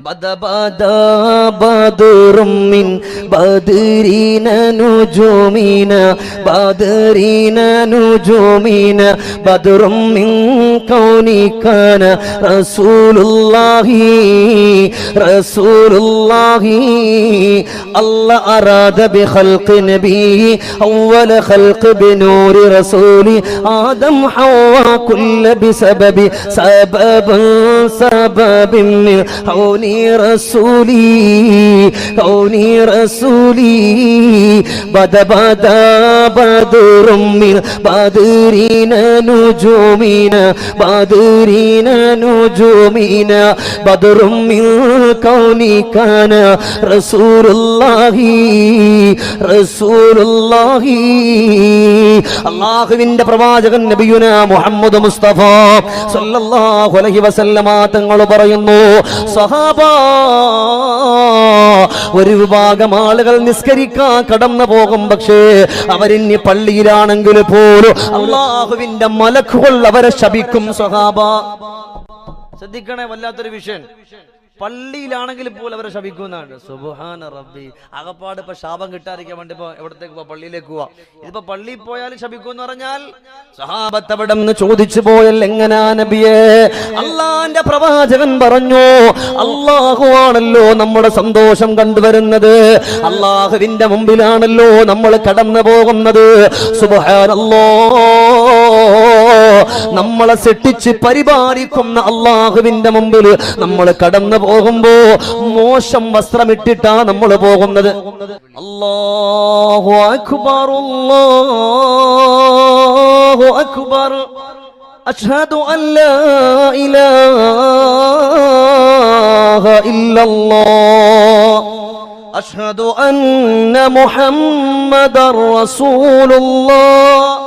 بدا بدا من بدرين نجومنا بدرين نجومنا بدر من كوني كان رسول الله رسول الله الله أراد بخلق نبيه أول خلق بنور رسول آدم حواء كل بسبب سبب سبب من كوني رسولي كوني رسولي بدا بدا بدر من بدرين نجومنا بدرين نجومنا بدر من كوني كان رسول الله رسول الله അള്ളാഹുവിന്റെ പ്രവാചകൻ നബിയുന മുഹമ്മദ് മുസ്തഫ സല്ലല്ലാഹു അലൈഹി വസല്ലമ തങ്ങൾ പറയുന്നു സഹാബ ഒരു വിഭാഗം ആളുകൾ നിസ്കരിക്കാൻ കടന്നു പോകും. പക്ഷേ അവരിനി പള്ളിയിലാണെങ്കിൽ പോലും അള്ളാഹുവിന്റെ മലക്കുകൾ അവരെ ശപിക്കും സ്വഹാബ. ശ്രദ്ധിക്കണേ വല്ലാത്തൊരു വിഷയം. പള്ളിയിലാണെങ്കിൽ പോലും അവരെ ശപിക്കുന്നതാണ്. സുബുഹാൻ റബ്ബി. അകപ്പാട് ഇപ്പൊ ശാപം കിട്ടാതിരിക്കാൻ വേണ്ടി ഇപ്പൊ എവിടത്തേക്ക് പോവാ പള്ളിയിലേക്ക് പോവാ. ഇതിപ്പോ പള്ളിയിൽ ശപിക്കും എന്ന് പറഞ്ഞാൽ സഹാബത്ത് നിന്ന് ചോദിച്ചു പോയല്ല എങ്ങനാ നബിയെ? അള്ളാന്റെ പ്രവാചകൻ പറഞ്ഞു അള്ളാഹു ആണല്ലോ നമ്മുടെ സന്തോഷം കണ്ടുവരുന്നത്. അള്ളാഹുവിന്റെ മുമ്പിലാണല്ലോ നമ്മൾ കടന്നു പോകുന്നത് സുബഹാനല്ലോ. നമ്മളെ സെട്ടിച്ച് പരിപാലിക്കുന്ന അള്ളാഹുവിന്റെ മുമ്പിൽ നമ്മൾ കടന്നു പോകുമ്പോ മോശം വസ്ത്രമിട്ടിട്ടാ നമ്മൾ പോകുന്നത് അല്ലാഹു അക്ബർ അല്ലാഹു അക്ബർ أشهد أن لا إله إلا الله أشهد أن محمد رسول الله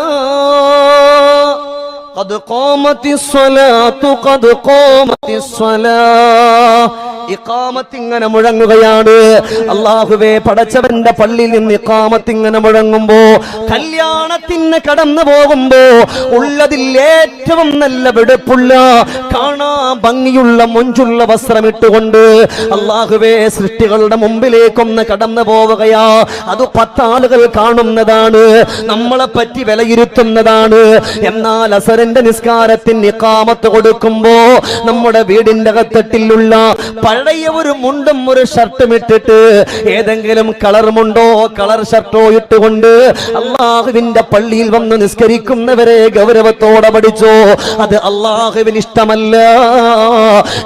قد قامت الصلاة قد قامت الصلاة ഇക്കാമത്ത് ഇങ്ങനെ മുഴങ്ങുകയാണ് അള്ളാഹുവേ പടച്ചവന്റെ പള്ളിയിൽ നിന്ന് ഇക്കാമത്ത് ഇങ്ങനെ മുഴങ്ങുമ്പോ കല്യാണത്തിന് കടന്നു പോകുമ്പോ ഉള്ളതിൽ ഏറ്റവും നല്ല വെടുപ്പുള്ള കാണാൻ ഭംഗിയുള്ള മൊഞ്ചുള്ള വസ്ത്രമിട്ടുകൊണ്ട് അള്ളാഹുവേ സൃഷ്ടികളുടെ മുമ്പിലേക്കൊന്ന് കടന്നു പോവുകയാ അത് പത്താളുകൾ കാണുന്നതാണ് നമ്മളെ പറ്റി വിലയിരുത്തുന്നതാണ് എന്നാൽ അസറിന്റെ നിസ്കാരത്തിന് ഇക്കാമത്ത് കൊടുക്കുമ്പോ നമ്മുടെ വീടിന്റെ അകത്തട്ടിലുള്ള പഴയ ഒരു മുണ്ടും ഒരു ഷർട്ടും ഇട്ടിട്ട് ഏതെങ്കിലും കളർ മുണ്ടോ കളർ ഷർട്ടോ ഇട്ടുകൊണ്ട് അള്ളാഹുവിന്റെ പള്ളിയിൽ വന്ന് നിസ്കരിക്കുന്നവരെ ഗൗരവത്തോടെ പഠിച്ചോ. അത് അള്ളാഹുവിന് ഇഷ്ടമല്ല.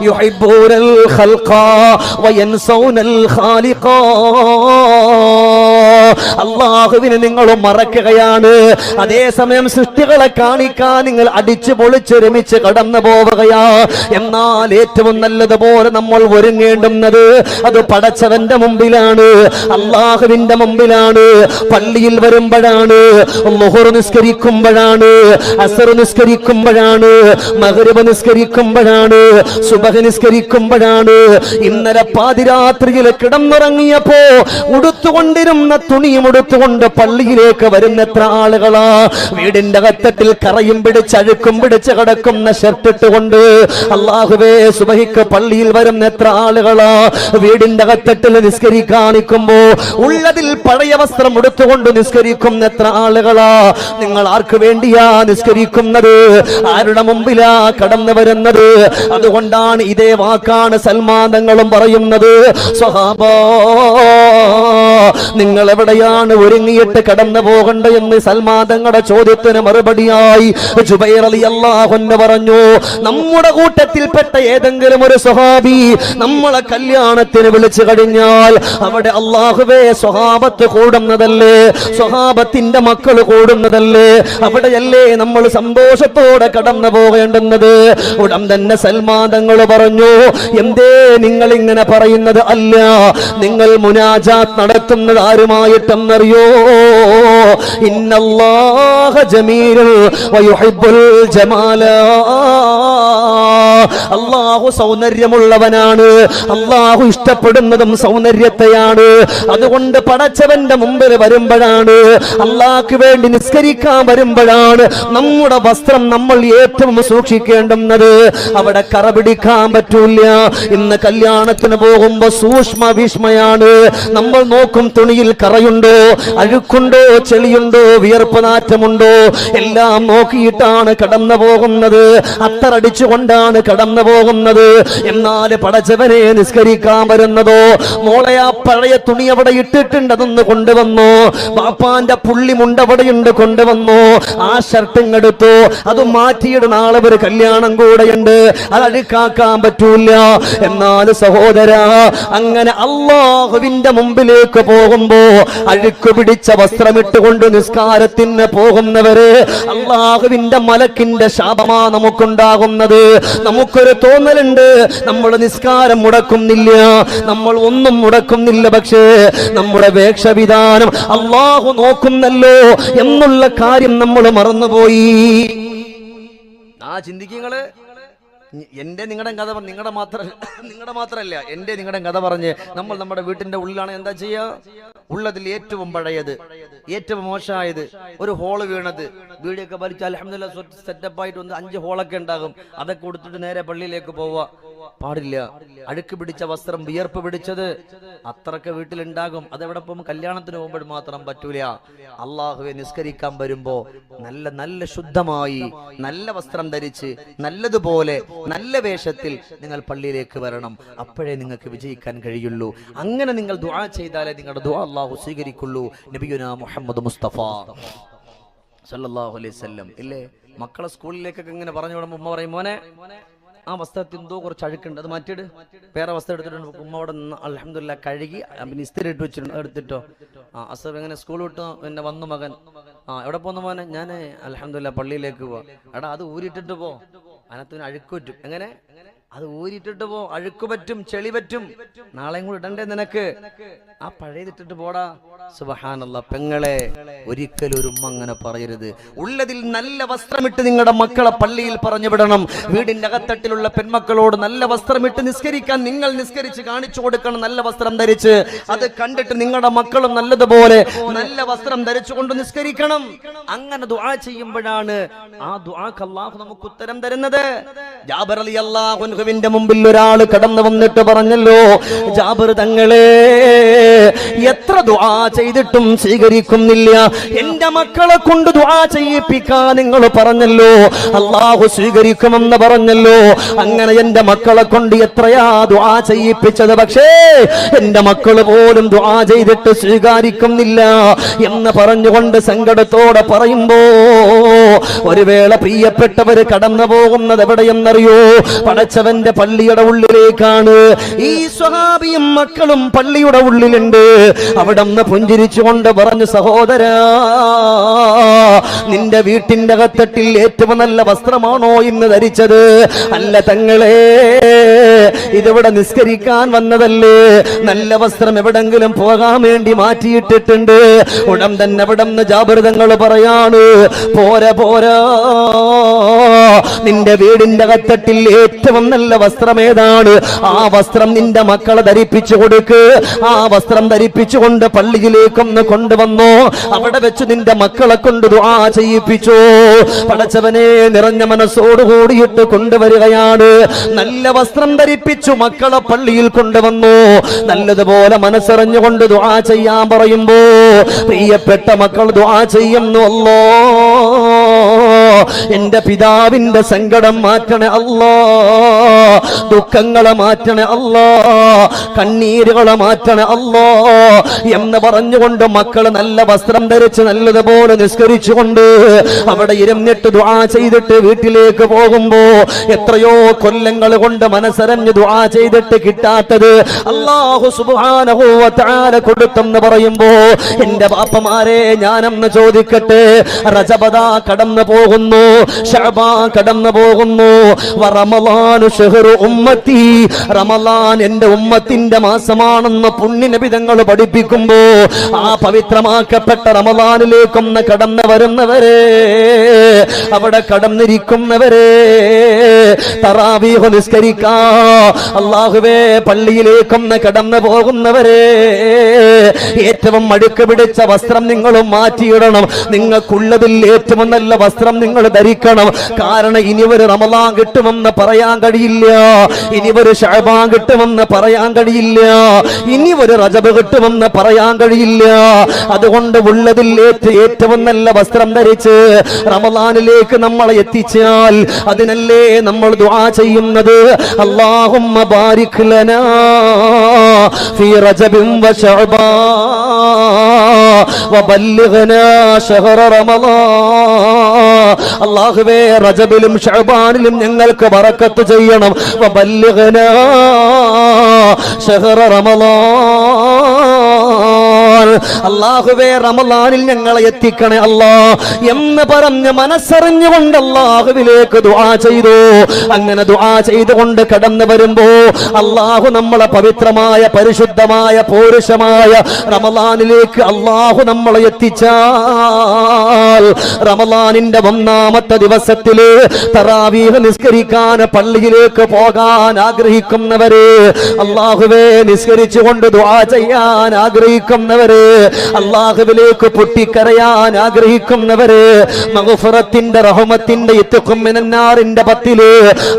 യുഹിബ്ബൂനൽ ഖൽഖ വയൻസൗനൽ ഖാലിഖ. അള്ളാഹുവിനെ നിങ്ങൾ മറക്കുകയാണ്. അതേസമയം സൃഷ്ടികളെ കാണിക്കാൻ നിങ്ങൾ അടിച്ചു പൊളിച്ചൊരുമിച്ച് കടന്നു പോവുകയാ. എന്നാൽ ഏറ്റവും നല്ലതുപോലെ നമ്മൾ ഒരുങ്ങേണ്ടുന്നത് അത് പടച്ചവന്റെ മുമ്പിലാണ്. അള്ളാഹുവിന്റെ മുമ്പിലാണ്. പള്ളിയിൽ വരുമ്പോഴാണ്. മുഹുർ നിസ്കരിക്കുമ്പോഴാണ്. അസർ നിസ്കരിക്കുമ്പോഴാണ്. മകരവ് നിസ്കരിക്കുമ്പോഴാണ്. സുബഹ നിസ്കരിക്കുമ്പോഴാണ്. ഇന്നലെ പാതിരാത്രിയിൽ കിടന്നുറങ്ങിയപ്പോ ഉടുത്തുകൊണ്ടിരുന്ന തുണിയും എടുത്തുകൊണ്ട് പള്ളിയിലേക്ക് വരുന്ന എത്ര ആളുകളാ? വീടിന്റെ അകത്തട്ടിൽ കറയും പിടിച്ച് അഴുക്കും പിടിച്ച് കിടക്കുന്ന ഷർട്ടിട്ടുകൊണ്ട് അള്ളാഹുവേ സുബഹിക്ക് പള്ളിയിൽ വരുന്ന എത്ര ആളുകളാ? വീടിന്റെ അകത്തട്ടിൽ നിസ്കരിക്കാണിക്കുമ്പോ ഉള്ളതിൽ പഴയ വസ്ത്രം എടുത്തുകൊണ്ട് നിസ്കരിക്കുന്ന എത്ര ആളുകളാ? നിങ്ങൾ ആർക്ക് വേണ്ടിയാ നിസ്കരിക്കുന്നത്? ആരുടെ മുമ്പിലാ കടന്നു വരുന്നത്? അതുകൊണ്ടാണ് ഇതേ വാക്കാണ് സൽമാനങ്ങളും പറയുന്നത്. സ്വഹാബോ നിങ്ങൾ എവിടെയാണ് ഒരുങ്ങിയിട്ട് കടന്നു പോകണ്ട എന്ന് സൽമാതങ്ങളുടെ ചോദ്യത്തിന് മറുപടിയായി. അലി പറഞ്ഞു നമ്മുടെ കൂട്ടത്തിൽപ്പെട്ട ഏതെങ്കിലും ഒരു സ്വഹാബി നമ്മളെ കല്യാണത്തിന് വിളിച്ചു കഴിഞ്ഞാൽ അവിടെ അള്ളാഹുവേ സ്വഹാബത്ത് കൂടുന്നതല്ലേ? സ്വഹാബത്തിന്റെ മക്കൾ കൂടുന്നതല്ലേ? അവിടെയല്ലേ നമ്മൾ സന്തോഷത്തോടെ കടന്നു പോകേണ്ടുന്നത്? ഉടൻ തന്നെ സൽമാതങ്ങൾ പറഞ്ഞു എന്തേ നിങ്ങൾ ഇങ്ങനെ പറയുന്നത്? അല്ല നിങ്ങൾ മുനാജാത്ത് നടത്തുന്നത് ആരുമായിട്ടെന്നറിയോ ഇന്നല്ലാഹ ജമീൽ വയുഹിബ്ബുൽ ജമാല. അള്ളാഹു സൗന്ദര്യമുള്ളവനാണ്. അള്ളാഹു ഇഷ്ടപ്പെടുന്നതും സൗന്ദര്യത്തെയാണ്. അതുകൊണ്ട് പടച്ചവന്റെ മുമ്പിൽ വരുമ്പോഴാണ് അള്ളാഹ്ക്ക് വേണ്ടി നിസ്കരിക്കാൻ വരുമ്പോഴാണ് നമ്മുടെ വസ്ത്രം നമ്മൾ ഏറ്റവും സൂക്ഷിക്കേണ്ടുന്നത്. അവിടെ കറപിടിക്കാൻ പറ്റൂല ഇന്ന് കല്യാണത്തിന് പോകുമ്പോ സൂക്ഷ്മ ഭീഷ്മയാണ്. നമ്മൾ നോക്കും തുണിയിൽ കറയുണ്ടോ അഴുക്കുണ്ടോ ചെളിയുണ്ടോ വിയർപ്പ് നാറ്റമുണ്ടോ? എല്ലാം നോക്കിയിട്ടാണ് കടന്നു പോകുന്നത് അത്തറടിച്ചുകൊണ്ടാണ് കടന്നു പോകുന്നത്. എന്നാൽ പടച്ചവനെ നിസ്കരിക്കാൻ വരുന്നതോ? മോളെ ആ പഴയ തുണി അവിടെ ഇട്ടിട്ടുണ്ട് അതൊന്ന് കൊണ്ടുവന്നു. ബാപ്പാന്റെ പുള്ളി മുണ്ടവിടെയുണ്ട് കൊണ്ടുവന്നു. ആ ഷർട്ടും എടുത്തു. അത് മാറ്റിയിട. നാളെ ഒരു കല്യാണം കൂടെയുണ്ട്. അത് അഴുക്കാക്കാൻ പറ്റൂല. എന്നാൽ സഹോദര അങ്ങനെ അള്ളാഹുവിന്റെ മുമ്പിലേക്ക് പോകുമ്പോ അഴുക്ക് പിടിച്ച വസ്ത്രമിട്ടുകൊണ്ട് നിസ്കാരത്തിന് പോകുന്നവര് അള്ളാഹുവിന്റെ മലക്കിന്റെ ശാപമാ നമുക്കുണ്ടാകുന്നത്. നമുക്കൊരു തോന്നലുണ്ട്. നമ്മൾ നിസ്കാരം മുടക്കുന്നില്ല. നമ്മൾ ഒന്നും മുടക്കുന്നില്ല പക്ഷേ നമ്മുടെ വേഷവിധാനം അള്ളാഹു നോക്കുന്നല്ലോ എന്നുള്ള കാര്യം നമ്മൾ മറന്നുപോയി. ആ ചിന്തിക്കങ്ങൾ. എന്റെ നിങ്ങളുടെ കഥ നിങ്ങളുടെ മാത്രം നിങ്ങളുടെ മാത്രമല്ല എന്റെ നിങ്ങളുടെ കഥ പറഞ്ഞ് നമ്മൾ നമ്മുടെ വീട്ടിന്റെ ഉള്ളിലാണ് എന്താ ചെയ്യുക ഉള്ളതിൽ ഏറ്റവും പഴയത് ഏറ്റവും മോശമായത് ഒരു ഹോൾ വീണത്. വീടൊക്കെ വലിച്ച് അലഹമില്ല സെറ്റപ്പായിട്ട് ഒന്ന് അഞ്ച് ഹോളൊക്കെ ഉണ്ടാകും. അതൊക്കെ കൊടുത്തിട്ട് നേരെ പള്ളിയിലേക്ക് പോവുക. പാടില്ല. അഴുക്ക് പിടിച്ച വസ്ത്രം വിയർപ്പ് പിടിച്ചത്. അത്രയ്ക്ക് വീട്ടിലുണ്ടാകും. അതെവിടെപ്പം കല്യാണത്തിന് പോകുമ്പോൾ മാത്രം പറ്റൂല. അള്ളാഹുവെ നിസ്കരിക്കാൻ വരുമ്പോ നല്ല നല്ല ശുദ്ധമായി നല്ല വസ്ത്രം ധരിച്ച് നല്ലതുപോലെ നല്ല വേഷത്തിൽ നിങ്ങൾ പള്ളിയിലേക്ക് വരണം. അപ്പോഴേ നിങ്ങൾക്ക് വിജയിക്കാൻ കഴിയുള്ളൂ. അങ്ങനെ നിങ്ങൾ ദുആ ചെയ്താലേ നിങ്ങളുടെ ദുആ അള്ളാഹു സ്വീകരിക്കുള്ളൂ. നബിയുന മുഹമ്മദ് മുസ്തഫ സല്ലല്ലാഹു അലൈഹി വസല്ലം. ഇല്ലേ? മക്കളെ സ്കൂളിലേക്കൊക്കെ ഇങ്ങനെ പറഞ്ഞു വിടുമ്പോൾ ഉമ്മ പറയും മോനെ ആ വസ്ത്രത്തിൽ എന്തോ കുറച്ച് അഴുക്കുണ്ട്. അത് മാറ്റിയിട്ട് വേറെ വസ്ത്രം എടുത്തിട്ടുണ്ട്. ഉമ്മ അവിടെ നിന്ന് അലഹമില്ല കഴുകി പിന്നെ ഇസ്തിരി ഇട്ട് വെച്ചിട്ടുണ്ട്. എടുത്തിട്ടോ. ആ അസർ എങ്ങനെ സ്കൂൾ വിട്ടു പിന്നെ വന്നു മകൻ. ആ എവിടെ പോന്നു മോനെ? ഞാൻ അലഹമില്ല പള്ളിയിലേക്ക് പോവാ. എടാ അത് ഊരിട്ടിട്ട് പോ. അതിനകത്ത് പിന്നെ അഴുക്ക് പറ്റും. എങ്ങനെ? അത് ഊരിട്ടിട്ട് പോ അഴുക്ക് പറ്റും ചെളി പറ്റും. നാളെയും കൂടെ ഇടണ്ടേ നിനക്ക്? ആ പഴയതിട്ടിട്ട് പോടാ. സുബഹാനല്ല പെങ്ങളെ ഒരിക്കലും ഒരു ഉമ്മ അങ്ങനെ പറയരുത്. ഉള്ളതിൽ നല്ല വസ്ത്രമിട്ട് നിങ്ങളുടെ മക്കളെ പള്ളിയിൽ പറഞ്ഞു വിടണം. വീടിന്റെ അകത്തട്ടിലുള്ള പെൺമക്കളോട് നല്ല വസ്ത്രമിട്ട് നിസ്കരിക്കാൻ നിങ്ങൾ നിസ്കരിച്ച് കാണിച്ചു കൊടുക്കണം. നല്ല വസ്ത്രം ധരിച്ച്. അത് കണ്ടിട്ട് നിങ്ങളുടെ മക്കളും നല്ലതുപോലെ നല്ല വസ്ത്രം ധരിച്ചുകൊണ്ട് നിസ്കരിക്കണം. അങ്ങനെ ദുആ ചെയ്യുമ്പോഴാണ് ആ ദുആക്ക് അല്ലാഹു നമുക്ക് ഉത്തരം തരുന്നത്. ജാബർ അലി അള്ളാഹുവിന്റെ മുമ്പിൽ ഒരാൾ കടന്നു വന്നിട്ട് പറഞ്ഞല്ലോ ജാബർ തങ്ങളെ എത്ര ദുആ ചെയ്തിട്ടും സ്വീകരിക്കുന്നില്ല. എന്റെ മക്കളെ കൊണ്ട് ദുആ ചെയ്യിപ്പിക്കാൻ നിങ്ങൾ പറഞ്ഞല്ലോ. അള്ളാഹു സ്വീകരിക്കുമെന്ന് പറഞ്ഞല്ലോ. അങ്ങനെ എന്റെ മക്കളെ കൊണ്ട് എത്രയാ ദുആ ചെയ്യിപ്പിച്ചത്? പക്ഷേ എന്റെ മക്കൾ പോലും ദുആ ചെയ്തിട്ട് സ്വീകരിക്കുന്നില്ല എന്ന് പറഞ്ഞുകൊണ്ട് സങ്കടത്തോടെ പറയുമ്പോ ഒരു വേള പ്രിയപ്പെട്ടവര് കടന്നു പോകുന്നത് എവിടെയെന്നറിയോ? പടച്ചവന്റെ പള്ളിയുടെ ഉള്ളിലേക്കാണ്. ഈ സ്വഹാബിയും മക്കളും പള്ളിയുടെ ഉള്ളിലുണ്ട്. അവിടെ നിന്ന് പുഞ്ചിരിച്ചുകൊണ്ട് പറഞ്ഞു സഹോദര നിന്റെ വീട്ടിന്റെ അകത്തട്ടിൽ ഏറ്റവും നല്ല വസ്ത്രമാണോ ഇന്ന് ധരിച്ചത്? അല്ല തങ്ങളെ ഇതിവിടെ നിസ്കരിക്കാൻ വന്നതല്ലേ. നല്ല വസ്ത്രം എവിടെങ്കിലും പോകാൻ വേണ്ടി മാറ്റിയിട്ടിട്ടുണ്ട്. ഉടൻ തന്നെ അവിടെ നിന്ന് ജാഗ്രതങ്ങൾ പറയാണ് പോരാ പോരാ നിന്റെ വീടിന്റെ അകത്തട്ടിൽ ഏറ്റവും നല്ല വസ്ത്രം ഏതാണ്? ആ വസ്ത്രം നിന്റെ മക്കളെ ധരിപ്പിച്ചു കൊടുക്ക്. ആ വസ്ത്രം ധരിപ്പിച്ചുകൊണ്ട് പള്ളിയിലേക്കൊന്ന് കൊണ്ടുവന്നു. അവിടെ വെച്ച് നിന്റെ മക്കളെ കൊണ്ട് ദുആ ചെയ്യിപ്പിച്ചു. പടച്ചവനെ നിറഞ്ഞ മനസ്സോട് കൂടിയിട്ട് കൊണ്ടുവരികയാണ്. നല്ല വസ്ത്രം ധരിപ്പിച്ചു മക്കളെ പള്ളിയിൽ കൊണ്ടുവന്നു. നല്ലതുപോലെ മനസ്സറിഞ്ഞുകൊണ്ട് ദുആ ചെയ്യാൻ പറയുമ്പോ പ്രിയപ്പെട്ട മക്കൾ ദുആ ചെയ്യുന്നു അല്ലോ എന്റെ പിതാവിന്റെ സങ്കടം മാറ്റണേ അല്ലോ. ദുഃഖങ്ങളെ മാറ്റണേ അല്ലോ. കണ്ണീരുകളെ മാറ്റണേ അല്ലോ. എന്ന് പറഞ്ഞുകൊണ്ട് മക്കൾ നല്ല വസ്ത്രം ധരിച്ച് നല്ലതുപോലെ നിസ്കരിച്ചുകൊണ്ട് അവിടെ ഇരുന്നിട്ട് ദുആ ചെയ്തിട്ട് വീട്ടിലേക്ക് പോകുമ്പോ എത്രയോ കൊല്ലങ്ങൾ കൊണ്ട് മനസ്സരഞ്ഞ് ദുആ ചെയ്തിട്ട് കിട്ടാത്തത് അള്ളാഹു തആല കൊടുത്തെന്ന് പറയുമ്പോ എന്റെ ബാപ്പമാരെ ഞാനെന്ന് ചോദിക്കട്ടെ റജബദാ കടന്നു പോകുന്നു പോകുന്നു ഷബാ കടന്നു പോകുന്നു. ഉമ്മത്തി. റമലാൻ എന്റെ ഉമ്മത്തിന്റെ മാസമാണെന്ന് പുണ്യനബി തങ്ങൾ പഠിപ്പിക്കുമ്പോ ആ പവിത്രമാക്കപ്പെട്ട റമലാനിലേക്കൊന്ന് കടന്നു വരുന്നവരെ അവിടെ കടന്നിരിക്കുന്നവരെ തറാവീഹ് നിസ്കരിക്കാ. അള്ളാഹുവേ പള്ളിയിലേക്കൊന്ന് കടന്നു പോകുന്നവരെ ഏറ്റവും മടുക്ക് പിടിച്ച വസ്ത്രം നിങ്ങളും മാറ്റിയിടണം. നിങ്ങൾക്കുള്ളതിൽ ഏറ്റവും നല്ല വസ്ത്രം നിങ്ങൾ ധരിക്കണം. കാരണം ഇനി ഒരു റമലാൻ കിട്ടുമെന്ന് പറയാൻ കഴിയില്ല. ഇനി ഒരു ഷഹബാൻ കിട്ടുമെന്ന് പറയാൻ കഴിയില്ല. ഇനി റജബ് കിട്ടുമെന്ന് പറയാൻ കഴിയില്ല. അതുകൊണ്ട് ഉള്ളതിൽ ഏറ്റ ഏറ്റവും നല്ല വസ്ത്രം ധരിച്ച് റമലാനിലേക്ക് നമ്മൾ എത്തിച്ചാൽ അതിനല്ലേ നമ്മൾ ദുആ ചെയ്യുന്നത്? അല്ലാഹുമ്മ ബാരിക് ലനാ ഫീ റജബിൻ വശഅബാൻ അല്ലാഹുവേ റജബിലും ശഅബാനിലും ഞങ്ങൾക്ക് വറക്കത്ത് ചെയ്യണം. വബല്ലിഗ്നാ ഷഹറ റമളാൻ അല്ലാഹുവേ റമളാനിൽ ഞങ്ങളെ എത്തിക്കണേ അല്ലാ എന്ന് പറഞ്ഞ് മനസ്സറിഞ്ഞുകൊണ്ട് അല്ലാഹുവിലേക്ക് ദുആ ചെയ്തു. അങ്ങനെ ദുആ ചെയ്തുകൊണ്ട് കടന്നു വരുമ്പോ അല്ലാഹു നമ്മളെ പവിത്രമായ പരിശുദ്ധമായ പൗരുഷമായ റമളാനിലേക്ക് അല്ലാഹു നമ്മളെ എത്തിച്ചാൽ റമലാനിന്റെ ഒന്നാമത്തെ ദിവസത്തിൽ തറാവീഹ് നിസ്കരിക്കാൻ പള്ളിയിലേക്ക് പോകാൻ ആഗ്രഹിക്കുന്നവര് അള്ളാഹുവേ നിസ്കരിച്ചുകൊണ്ട് ദുആ ചെയ്യാൻ ആഗ്രഹിക്കുന്നവര് അള്ളാഹുവിലേക്ക് പൊട്ടിക്കരയാൻ ആഗ്രഹിക്കുന്നവര് മഹുഫറത്തിന്റെ റഹമത്തിന്റെ ഇത്തുക്കുമ്മിനാറിന്റെ പത്തിൽ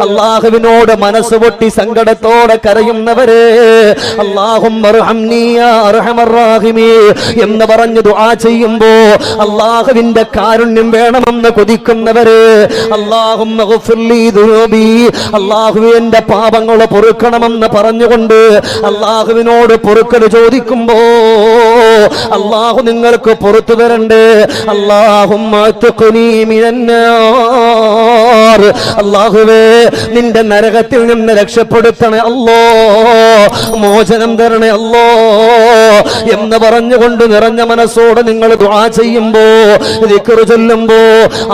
അള്ളാഹുവിനോട് മനസ്സ് പൊട്ടി സങ്കടത്തോടെ കരയുന്നവര് അള്ളാഹും എന്ന് പറഞ്ഞു ദുആ ചെയ്യുമ്പോ അള്ളാഹുവിന്റെ കാരുണ്യം വേണമെന്ന് കൊതിക്കുന്നവര് അള്ളാഹും അള്ളാഹു എന്റെ പാപങ്ങൾ പൊറുക്കണമെന്ന് പറഞ്ഞുകൊണ്ട് അള്ളാഹുവിനോട് പൊറുക്കൽ ചോദിക്കുമ്പോ അള്ളാഹു നിങ്ങൾക്ക് പുറത്തു തരണ്ടേ അള്ളാഹും അള്ളാഹുവേ നിന്റെ നരകത്തിൽ നിന്ന് രക്ഷപ്പെടുത്തണേ അല്ലോ മോചനം തരണേ അല്ലോ എന്ന് പറഞ്ഞുകൊണ്ട് നിറഞ്ഞ മനസ്സോടെ നിങ്ങൾ ദുആ ചെയ്യുമ്പോ ദിക്റ് ചൊല്ലുമ്പോ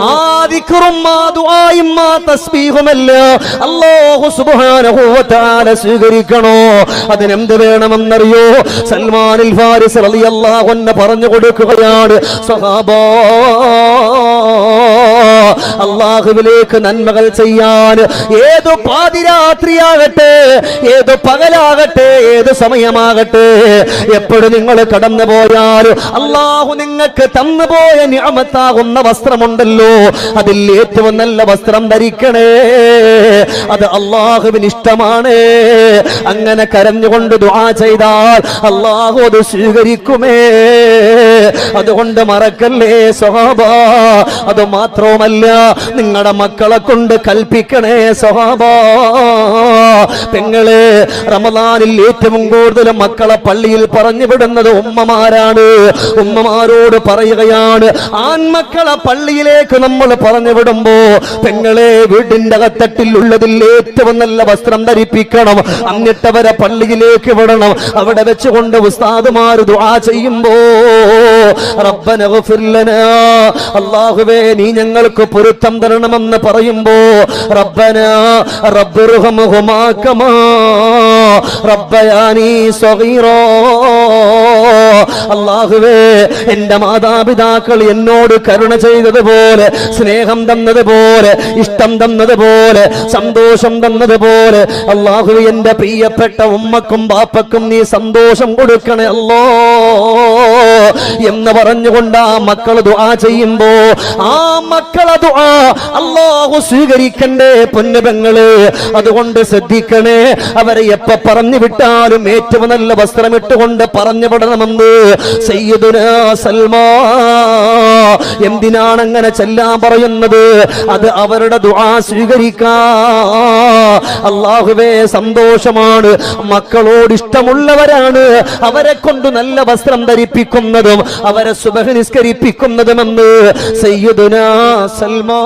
ആ ദിക്റും ആ ദുആയും ആ തസ്ബീഹുമല്ല അല്ലാഹു സുബ്ഹാനഹു വ തആല സ്വീകരിക്കണോ? അതിനെന്ത് വേണമെന്നറിയോ? സൽമാനിൽ ഫാരിസ് റളിയല്ലാഹു അൻഹു പറഞ്ഞു കൊടുക്കുകയാണ് സഹാബാ അള്ളാഹുവിലേക്ക് നന്മകൾ ചെയ്യാൻ ഏതു പാതിരാത്രിയാകട്ടെ ഏതു പകലാകട്ടെ ഏത് സമയമാകട്ടെ എപ്പോഴും നിങ്ങൾ കടന്നു പോയാൽ അള്ളാഹു നിങ്ങൾക്ക് തന്നുപോയ ഞാമത്താകുന്ന വസ്ത്രമുണ്ടല്ലോ. അതിൽ ഏറ്റവും നല്ല വസ്ത്രം ധരിക്കണേ. അത് അള്ളാഹുവിന് ഇഷ്ടമാണ്. അങ്ങനെ കരഞ്ഞുകൊണ്ട് ദുആ ചെയ്താൽ അള്ളാഹു അത് സ്വീകരിക്കുമേ. അതുകൊണ്ട് മറക്കല്ലേ സ്വഭാവ അത് മാത്രവുമല്ല നിങ്ങളുടെ മക്കളെ കൊണ്ട് കൽപ്പിക്കണേ സ്വഭാവ. പെങ്ങളെ റമദാനിൽ ഏറ്റവും കൂടുതൽ മക്കളെ പള്ളിയിൽ പറഞ്ഞു വിടുന്നത് ഉമ്മമാരാണ്. ഉമ്മമാരോട് പറയുകയാണ് ആൺമക്കളെ പള്ളിയിലേക്ക് നമ്മൾ പറഞ്ഞു വിടുമ്പോ പെങ്ങളെ വീടിന്റെ അകത്തട്ടിൽ ഉള്ളതിൽ ഏറ്റവും നല്ല വസ്ത്രം ധരിപ്പിക്കണം. അന്നിട്ടവരെ പള്ളിയിലേക്ക് വിടണം. അവിടെ വെച്ചുകൊണ്ട് ഉസ്താദുമാർ ദുആ ചെയ്യുമ്പോ റബ്ബന അള്ളാഹുവേ നീ ഞങ്ങൾക്ക് പൊരുത്തം തരണമെന്ന് പറയുമ്പോ റബ്ബന റബ്ബുറുഹമുഹുമാക്കമാ റബ്ബയാനീ സ്വഗീറോ അല്ലാഹുവേ എന്റെ മാതാപിതാക്കൾ എന്നോട് കരുണ ചെയ്തതുപോലെ സ്നേഹം തന്നതുപോലെ ഇഷ്ടം തന്നതുപോലെ സന്തോഷം തന്നതുപോലെ അള്ളാഹു എന്റെ പ്രിയപ്പെട്ട ഉമ്മക്കും ബാപ്പക്കും നീ സന്തോഷം കൊടുക്കണേ അല്ലോ. എന്ന് പറഞ്ഞുകൊണ്ട് ആ മക്കൾ ദുആ ചെയ്യുമ്പോ ആ മക്കളെ ദുആ അള്ളാഹു സ്വീകരിക്കണ്ടേ പൊന്നുപെങ്ങൾ അതുകൊണ്ട് ശ്രദ്ധിക്കണേ അവരെ എപ്പ പറഞ്ഞു വിട്ടാലും ഏറ്റവും നല്ല വസ്ത്രമിട്ടുകൊണ്ട് പറഞ്ഞു വിടണമെന്ന് എന്തിനാണ് അങ്ങനെ ചെല്ലാൻ പറയുന്നത്? അത് അവരുടെ ദുആ സ്വീകരിക്കാ. അള്ളാഹുവേ സന്തോഷമാണ്. മക്കളോട് ഇഷ്ടമുള്ളവരാണ്. അവരെ കൊണ്ട് നല്ല വസ്ത്രം ധരിപ്പിക്കുന്നതും അവരെ സുബഹ നിസ്കരിപ്പിക്കുന്നതുമെന്ന് സയ്യിദുന സൽമാ.